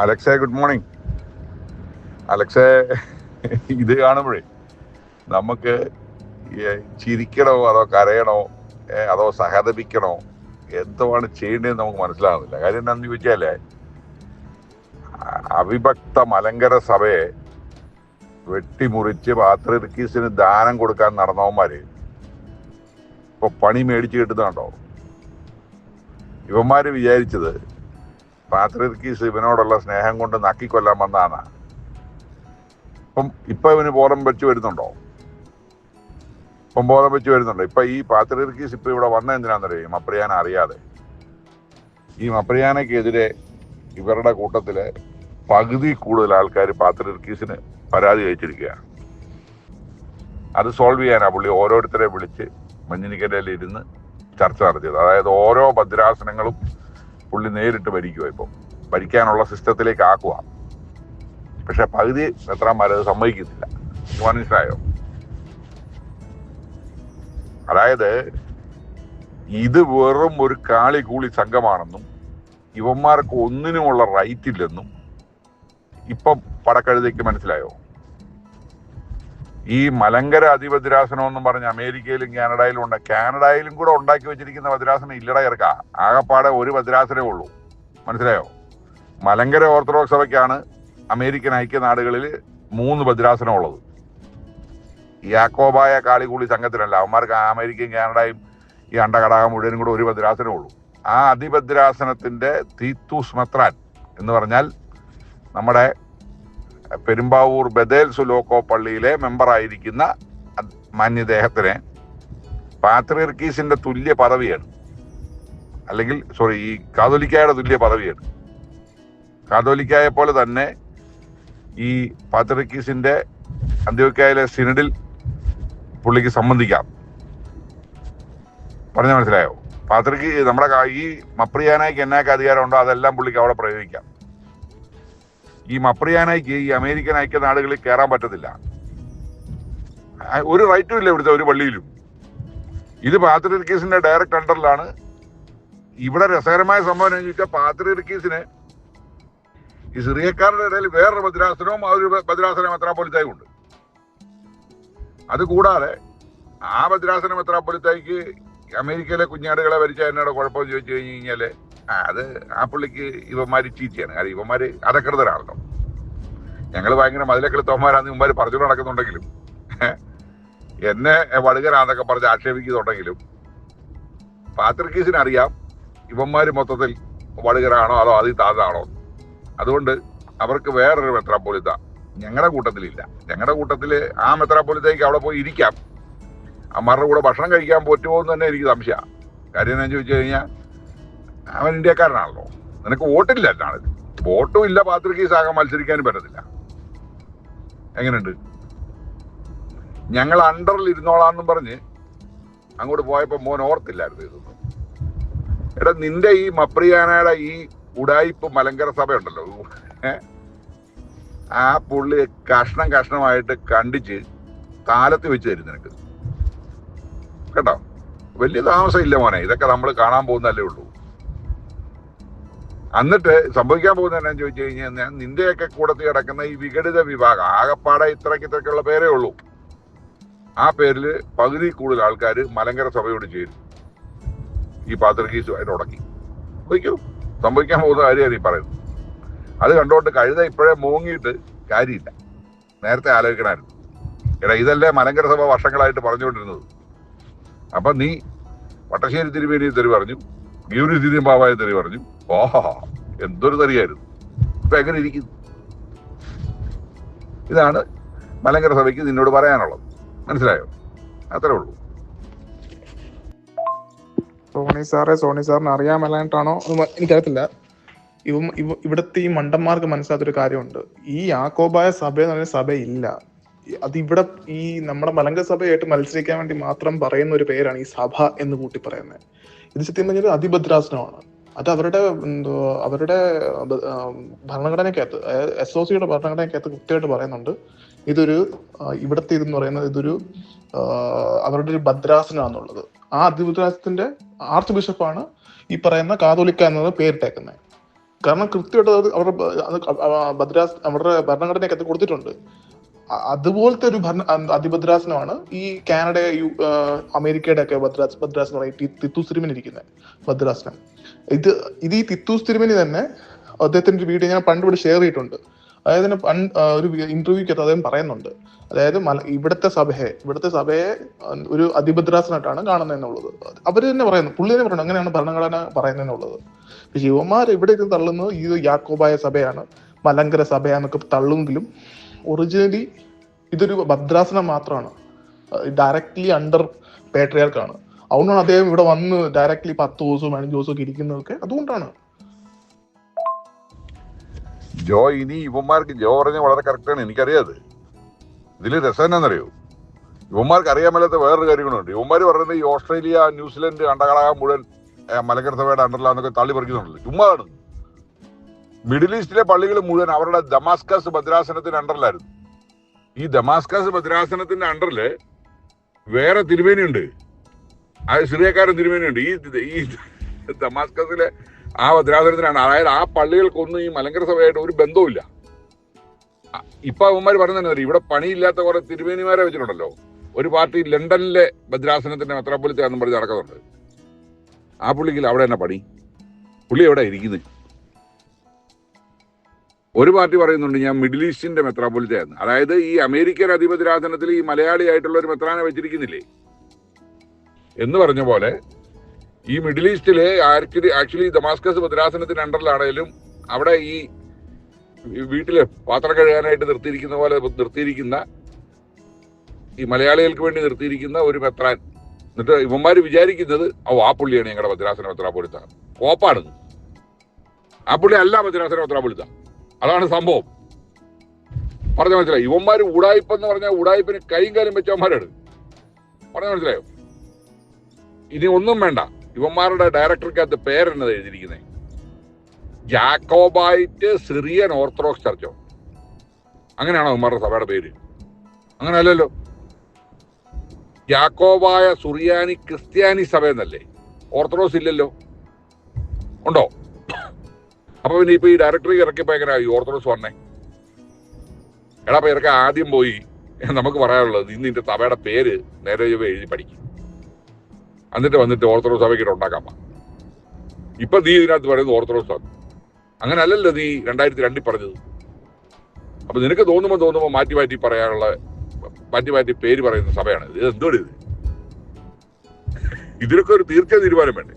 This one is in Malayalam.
അലക്സേ ഗുഡ് മോർണിംഗ് അലക്സേ ഇത് കാണുമ്പോഴേ നമുക്ക് ചിരിക്കണോ അതോ കരയണോ? അതോ സഹതപിക്കണോ? എന്തുമാണ് ചെയ്യേണ്ടതെന്ന് നമുക്ക് മനസ്സിലാകുന്നില്ല കാര്യം എന്താണെന്ന് ചോദിച്ചാലേ അവിഭക്ത മലങ്കര സഭയെ വെട്ടിമുറിച്ച് പാത്രിർക്കീസിന് ദാനം കൊടുക്കാൻ നടന്നവന്മാര് ഇപ്പൊ പണി മേടിച്ച് കിട്ടുന്നുണ്ടോ ഇവന്മാര് വിചാരിച്ചത് പാത്രിർക്കീസ് ഇവനോടുള്ള സ്നേഹം കൊണ്ട് നക്കിക്കൊല്ലാൻ വന്നാണ് അപ്പം ഇപ്പൊ ഇവന് ബോധം വെച്ച് വരുന്നുണ്ടോ? ഇപ്പം ബോധം വെച്ച് വരുന്നുണ്ടോ? ഇപ്പൊ ഈ പാത്രിർക്കീസ് ഇപ്പൊ ഇവിടെ വന്ന എന്തിനാണെന്നറിയോ മപ്രിയാന അറിയാതെ. ഈ മപ്രിയാനക്കെതിരെ ഇവരുടെ കൂട്ടത്തിൽ പകുതി കൂടുതൽ ആൾക്കാർ പാത്രിർക്കീസിന് പരാതി അയച്ചിരിക്കുകയാണ്. അത് സോൾവ് ചെയ്യാനാ പുള്ളി ഓരോരുത്തരെ വിളിച്ച് മഞ്ഞിനിക്കരയിൽ ഇരുന്ന് ചർച്ച നടത്തിയത്. അതായത് ഓരോ ഭദ്രാസനങ്ങളും പുള്ളി നേരിട്ട് ഭരിക്കുക ഇപ്പം. ഭരിക്കാനുള്ള സിസ്റ്റത്തിലേക്ക് ആക്കുക പക്ഷെ പകുതി മെത്രാന്മാരത് സമ്മതിക്കുന്നില്ല മനസ്സിലായോ? അതായത് ഇത് വെറും ഒരു കാളി കൂളി സംഘമാണെന്നും ഇവന്മാർക്ക് ഒന്നിനുമുള്ള റൈറ്റ് ഇല്ലെന്നും ഇപ്പം പടക്കഴുതയ്ക്ക് മനസ്സിലായോ? ഈ മലങ്കര അതിവദ്രാസനം എന്നും പറഞ്ഞ് അമേരിക്കയിലും കാനഡയിലും ഉണ്ട്. കാനഡയിലും കൂടെ ഉണ്ടാക്കി വെച്ചിരിക്കുന്ന വദ്രാസനം ഇല്ലട ഇറക്ക ആകപ്പാടെ ഒരു വജ്രാസനേ ഉള്ളൂ. മനസ്സിലായോ? മലങ്കര ഓർത്തഡോക്സ് സഭയ്ക്കാണ് അമേരിക്കൻ ഐക്യനാടുകളിൽ മൂന്ന് ഭദ്രാസനം ഉള്ളത്. യാക്കോബായ കാളികൂളി സംഘത്തിനല്ല അവന്മാർക്ക് അമേരിക്കയും കാനഡയും ഈ അണ്ടകടാകം മുഴുവനും കൂടെ ഒരു ഭദ്രാസനമേ ഉള്ളൂ. ആ അതിഭദ്രാസനത്തിന്റെ തീത്തൂസ് മെത്രാൻ എന്ന് പറഞ്ഞാൽ നമ്മുടെ പെരുമ്പാവൂർ ബദേൽ സുലോക്കോ പള്ളിയിലെ മെമ്പറായിരിക്കുന്ന മാന്യദേഹത്തിന് പാത്രിയർക്കീസിന്റെ തുല്യ പദവിയാണ്. അല്ലെങ്കിൽ സോറി ഈ കാതോലിക്കായുടെ തുല്യ പദവിയാണ്. കാതോലിക്കായ പോലെ തന്നെ ഈ പാത്രിയർക്കീസിന്റെ അന്ത്യോക്കായിലെ സിനഡിൽ പുള്ളിക്ക് സംബന്ധിക്കാം. പറഞ്ഞ മനസ്സിലായോ? പാത്രിക്ക് നമ്മുടെ ഈ മപ്രിയാനായിക്ക് എന്നാക്ക് അധികാരമുണ്ടോ? അതെല്ലാം പുള്ളിക്ക് അവിടെ പ്രയോഗിക്കാം. ഈ മപ്രിയാനായിക്ക് ഈ അമേരിക്കൻ ഐക്യ നാടുകളിൽ കയറാൻ പറ്റത്തില്ല. ഒരു റൈറ്റും ഇല്ല ഇവിടുത്തെ ഒരു പള്ളിയിലും. ഇത് പാത്രിർക്കീസിന്റെ ഡയറക്റ്റ് അണ്ടറിലാണ് ഇവിടെ രസകരമായ സംഭവം എന്ന് ചോദിച്ചാൽ പാത്രിർക്കീസിന് ഈ സിറിയക്കാരുടെ ഇടയിൽ വേറൊരു ഭദ്രാസനവും ആ ഒരു ഭദ്രാസന മെത്രാപ്പൊലിത്തായും ഉണ്ട്. അതുകൂടാതെ ആ ഭദ്രാസന മെത്രാപ്പൊലിത്തായിക്ക് അമേരിക്കയിലെ കുഞ്ഞാടുകളെ ഭരിച്ച എന്നോട് കുഴപ്പം ചോദിച്ചു കഴിഞ്ഞു കഴിഞ്ഞാൽ ആ, അത് ആ പുള്ളിക്ക് ഇവന്മാര് ചീറ്റിയാണ് കാരണം ഇവന്മാര് അധകൃതരാണല്ലോ. ഞങ്ങൾ ഭയങ്കര മതിലക്കെടുത്തവന്മാരാന്ന് ഇവന്മാര് പറഞ്ഞു നടക്കുന്നുണ്ടെങ്കിലും എന്നെ വടുകരാന്നൊക്കെ പറഞ്ഞ് ആക്ഷേപിക്കുന്നുണ്ടെങ്കിലും പാത്രിക്കീസിന് അറിയാം ഇവന്മാര് മൊത്തത്തിൽ വടുകരാണോ അതോ അതിൽ താഴാണോ അതുകൊണ്ട് അവർക്ക് വേറൊരു മെത്രാപ്പൊലിത്ത ഞങ്ങളുടെ കൂട്ടത്തിലില്ല. ഞങ്ങളുടെ കൂട്ടത്തിൽ ആ മെത്രാപ്പൊലിത്തേക്ക് അവിടെ പോയി ഇരിക്കാം. അമ്മാരുടെ കൂടെ ഭക്ഷണം കഴിക്കാൻ പറ്റുമോ എന്ന് തന്നെ എനിക്ക് സംശയമാണ് കാര്യം എന്താണെന്ന് ചോദിച്ചു കഴിഞ്ഞാൽ അവൻ ഇന്ത്യക്കാരനാണല്ലോ. നിനക്ക് വോട്ടില്ല എന്നാണ്. വോട്ടും ഇല്ല പാത്രികീസ് ആകാൻ മത്സരിക്കാനും പറ്റത്തില്ല. എങ്ങനെയുണ്ട്? ഞങ്ങൾ അണ്ടറിൽ ഇരുന്നോളാന്നും പറഞ്ഞ് അങ്ങോട്ട് പോയപ്പോൾ മോൻ ഓർത്തില്ലായിരുന്നു ഇതൊന്നും. എടാ നിന്റെ ഈ മപ്രിയാനയുടെ ഈ ഉടായിപ്പ് മലങ്കര സഭ ഉണ്ടല്ലോ ആ പുള്ളി കഷ്ണം കഷ്ണമായിട്ട് കണ്ടിച്ച് കാലത്ത് വെച്ച് തരും നിനക്ക്. കേട്ടോ? വലിയ താമസം ഇല്ല മോനെ. ഇതൊക്കെ നമ്മൾ കാണാൻ പോകുന്നതല്ലേ ഉള്ളൂ. എന്നിട്ട് സംഭവിക്കാൻ പോകുന്ന എന്നാന്ന് ചോദിച്ചു കഴിഞ്ഞാൽ നിന്റെയൊക്കെ കൂടത്തിൽ കിടക്കുന്ന ഈ വിഘടിത വിഭാഗം ആകപ്പാടെ ഇത്രയ്ക്ക് ഇത്രയ്ക്കുള്ള പേരേ ഉള്ളൂ. ആ പേരിൽ പകുതി കൂടുതൽ ആൾക്കാർ മലങ്കര സഭയോട് ചേരും. ഈ പാത്രകീസുമായിട്ട് ഉടക്കി. വയ്ക്കൂ. സംഭവിക്കാൻ പോകുന്ന കാര്യമാണ് ഈ പറയുന്നത്. അത് കണ്ടുകൊണ്ട് കഴുത ഇപ്പോഴേ മൂങ്ങിയിട്ട് കാര്യമില്ല. നേരത്തെ ആലോചിക്കണമായിരുന്നു എടാ ഇതല്ലേ മലങ്കര സഭ വർഷങ്ങളായിട്ട് പറഞ്ഞുകൊണ്ടിരുന്നത്. അപ്പം നീ വട്ടശ്ശേരി തിരുമേനി തെറി പറഞ്ഞു ഗീവരി തിരുമ്പാവായ തെറി പറഞ്ഞു ഓഹോ എന്തൊരു തെറിയായിരുന്നു ഇപ്പൊ എങ്ങനെ ഇരിക്കുന്നു? ഇതാണ് മലങ്കര സഭയ്ക്ക് നിന്നോട് പറയാനുള്ളത്. മനസ്സിലായോ? അത്രേ ഉള്ളൂ. സോണി സാറേ സോണി സാറിന് അറിയാൻ മേലായിട്ടാണോ എനിക്കറിയത്തില്ല. ഇവ ഇവ- ഇവിടുത്തെ ഈ മണ്ടന്മാർക്ക് മനസ്സിലാത്തൊരു കാര്യമുണ്ട്. ഈ യാക്കോബായ സഭ എന്ന് പറയുന്ന സഭയില്ല. അതിവിടെ ഈ നമ്മുടെ മലങ്ക സഭയായിട്ട് മത്സരിക്കാൻ വേണ്ടി മാത്രം പറയുന്ന ഒരു പേരാണ് ഈ സഭ എന്ന് കൂട്ടി പറയുന്നത്. ഇത് സത്യം പറഞ്ഞാൽ അതിഭദ്രാസനമാണ്. അത് അവരുടെ എന്തോ അവരുടെ ഭരണഘടനയ്ക്കകത്ത് എസ് ഒ സിയുടെ ഭരണഘടനയ്ക്കകത്ത് കൃത്യമായിട്ട് പറയുന്നുണ്ട്. ഇതൊരു ഇവിടുത്തെ ഇതെന്ന് പറയുന്നത് ഇതൊരു അവരുടെ ഒരു ഭദ്രാസനാന്നുള്ളത്. ആ അതിഭദ്രാസനത്തിന്റെ ആർച്ച് ബിഷപ്പാണ് ഈ പറയുന്ന കാതോലിക്ക എന്നത് പേരിട്ടേക്കുന്നത്. കാരണം കൃത്യമായിട്ട് അത് അവരുടെ ഭദ്രാസ് അവരുടെ ഭരണഘടനയ്ക്കകത്ത് കൊടുത്തിട്ടുണ്ട്. അതുപോലത്തെ ഒരു ഭരണ അതിഭദ്രാസനമാണ് ഈ കാനഡ യു- അമേരിക്കയുടെ ഒക്കെ ഭദ്രാസ് ഭദ്രാസനം പറയും. പറയുന്നത് തിത്തൂസ് തിരുമേനി ഇരിക്കുന്നത് ഭദ്രാസനം. ഇത് ഇത് ഈ തിത്തൂസ് തന്നെ അദ്ദേഹത്തിന്റെ വീഡിയോ ഞാൻ പണ്ട് ഇവിടെ ഷെയർ ചെയ്തിട്ടുണ്ട്. അതായത് ഒരു ഇന്റർവ്യൂക്കകത്ത് അദ്ദേഹം പറയുന്നുണ്ട്. അതായത് മല ഇവിടുത്തെ സഭയെ ഇവിടുത്തെ സഭയെ ഒരു അതിഭദ്രാസനായിട്ടാണ് കാണുന്നത് എന്നുള്ളത് അവർ തന്നെ പറയുന്നു. പുള്ളി തന്നെ പറയുന്നു അങ്ങനെയാണ് ഭരണഘടന പറയുന്നതെന്നുള്ളത്. പക്ഷെ യുവമാർ ഇവിടെ ഇരുന്ന് തള്ളുന്നത് ഈ യാക്കോബായ സഭയാണ് മലങ്കര സഭയാന്നൊക്കെ തള്ളുമെങ്കിലും ഒറിജിനലി ഇതൊരു ഭദ്രാസനം മാത്രമാണ് ഡയറക്ട്ലി അണ്ടർ പേട്രിയാർക്കാണ് അതുകൊണ്ടാണ് അദ്ദേഹം ഇവിടെ വന്ന് ഡയറക്ട്ലി പത്ത് ദിവസവും പതിനഞ്ച് ദിവസവും ഒക്കെ ഇരിക്കുന്നതൊക്കെ അതുകൊണ്ടാണ്. ജോ ഇനി ഇവന്മാർക്ക് ജോ പറഞ്ഞ വളരെ കറക്റ്റാണ് എനിക്കറിയാത്. ഇതിൽ രസം എന്നാന്നറിയോ ഇവന്മാർക്ക് അറിയാൻ മേലാത്ത വേറൊരു കാര്യങ്ങളുണ്ട്. ഇവന്മാർ പറയുന്നത് ഈ ഓസ്ട്രേലിയ ന്യൂസിലൻഡ് അണ്ടകളാകാൻ മുഴുവൻ ഏ, അണ്ടർലാന്നൊക്കെ തള്ളി പറിക്കുന്നുണ്ടല്ലോ. ചുമ്മാതാണ് മിഡിൽ ഈസ്റ്റിലെ പള്ളികൾ മുഴുവൻ അവരുടെ ദമാസ്കസ് ഭദ്രാസനത്തിന്റെ അണ്ടറിലായിരുന്നു. ഈ ദമാസ്കസ് ഭദ്രാസനത്തിന്റെ അണ്ടറിൽ വേറെ തിരുമേനിയുണ്ട്. അത് സിറിയക്കാരൻ തിരുമേനിയുണ്ട്. ഈ ഈ ദമാസ്കസിലെ ആ ഭദ്രാസനത്തിനാണ്. അതായത് ആ പള്ളികൾക്കൊന്നും ഈ മലങ്കര സഭയായിട്ട് ഒരു ബന്ധവുമില്ല. ഇപ്പൊ അവന്മാർ പറയുന്നത് ഇവിടെ പണിയില്ലാത്ത കുറെ തിരുമേനിമാരെ വെച്ചിട്ടുണ്ടല്ലോ. ഒരു പാർട്ടി ലണ്ടനിലെ ഭദ്രാസനത്തിന്റെ മെത്രാപ്പൊലിത്താന്നും പറഞ്ഞ് നടക്കുന്നുണ്ട്. ആ പുള്ളിക്കില്ല അവിടെ തന്നെ പണി? പുള്ളി എവിടെ ഇരിക്കുന്നത് ഒരു പാർട്ടി പറയുന്നുണ്ട് ഞാൻ മിഡിൽ ഈസ്റ്റിന്റെ മെത്രാപ്പൊലിത്തയാന്ന് അതായത് ഈ അമേരിക്കൻ അധിപതിരാധനത്തിൽ ഈ മലയാളി ആയിട്ടുള്ള ഒരു മെത്രാനെ വെച്ചിരിക്കുന്നില്ലേ? എന്ന് പറഞ്ഞ പോലെ ഈ മിഡിൽ ഈസ്റ്റിലെ ആക്ച്വലി ആക്ച്വലി ദമാസ്കസ് ഭദ്രാസനത്തിന്റെ അണ്ടറിലാണേലും അവിടെ ഈ വീട്ടിൽ പാത്രം കഴുകാനായിട്ട് നിർത്തിയിരിക്കുന്ന പോലെ നിർത്തിയിരിക്കുന്ന ഈ മലയാളികൾക്ക് വേണ്ടി നിർത്തിയിരിക്കുന്ന ഒരു മെത്രാൻ. എന്നിട്ട് ഇവന്മാര് വിചാരിക്കുന്നത് ഓ ആ പുള്ളിയാണ് ഞങ്ങളുടെ ഭദ്രാസന മെത്രാപൊലിത്ത കോപ്പാണ്. ആ പുള്ളി അല്ല ഭദ്രാസന മെത്രാപ്പൊലിത്ത അതാണ് സംഭവം. പറഞ്ഞ മനസ്സിലായി? ഇവന്മാർ ഉടായ്പ എന്ന് പറഞ്ഞാൽ ഉടായ്പിന് കൈയും കാലും വെച്ചവന്മാരാണ് പറഞ്ഞ മനസ്സിലായോ? ഇനി ഒന്നും വേണ്ട. ഇവന്മാരുടെ ഡയറക്ടർക്കകത്ത് പേരെന്നത് എഴുതിയിരിക്കുന്നത് ജാക്കോബായിട്ട് സിറിയൻ ഓർത്തഡോക്സ് ചർച്ചോ? അങ്ങനെയാണോ ഇവന്മാരുടെ സഭയുടെ പേര്? അങ്ങനെയല്ലല്ലോ. ജാക്കോബായ സുറിയാനി ക്രിസ്ത്യാനി സഭ എന്നല്ലേ ഓർത്തഡോക്സ് ഇല്ലല്ലോ. ഉണ്ടോ? അപ്പൊ ഇപ്പൊ ഈ ഡയറക്ടറി ഇറക്കിയപ്പോ എങ്ങനെയാ ഈ ഓർത്തഡോക്സ് വന്നേ? എടാ അപ്പൊ ഇറക്ക ആദ്യം പോയി നമുക്ക് പറയാനുള്ളത് ഇന്ന് ഇതിന്റെ സഭയുടെ പേര് നേരെ എഴുതി പഠിക്കും. എന്നിട്ട് വന്നിട്ട് ഓർത്തഡോക്സ് സഭയ്ക്ക് ഉണ്ടാക്കാൻ ഇപ്പൊ നീ ഇതിനകത്ത് പറയുന്നത് ഓർത്തഡോക്സ് സഭ അങ്ങനെ അല്ലല്ലോ നീ രണ്ടായിരത്തി രണ്ടിൽ പറഞ്ഞത്. അപ്പൊ നിനക്ക് തോന്നുമ്പോ തോന്നുമ്പോ മാറ്റി മാറ്റി പറയാനുള്ള മാറ്റി മാറ്റി പേര് പറയുന്ന സഭയാണ് ഇത്. എന്തോ ഇത്? ഇതിനൊക്കെ ഒരു തീർച്ച തീരുമാനം വേണ്ടേ?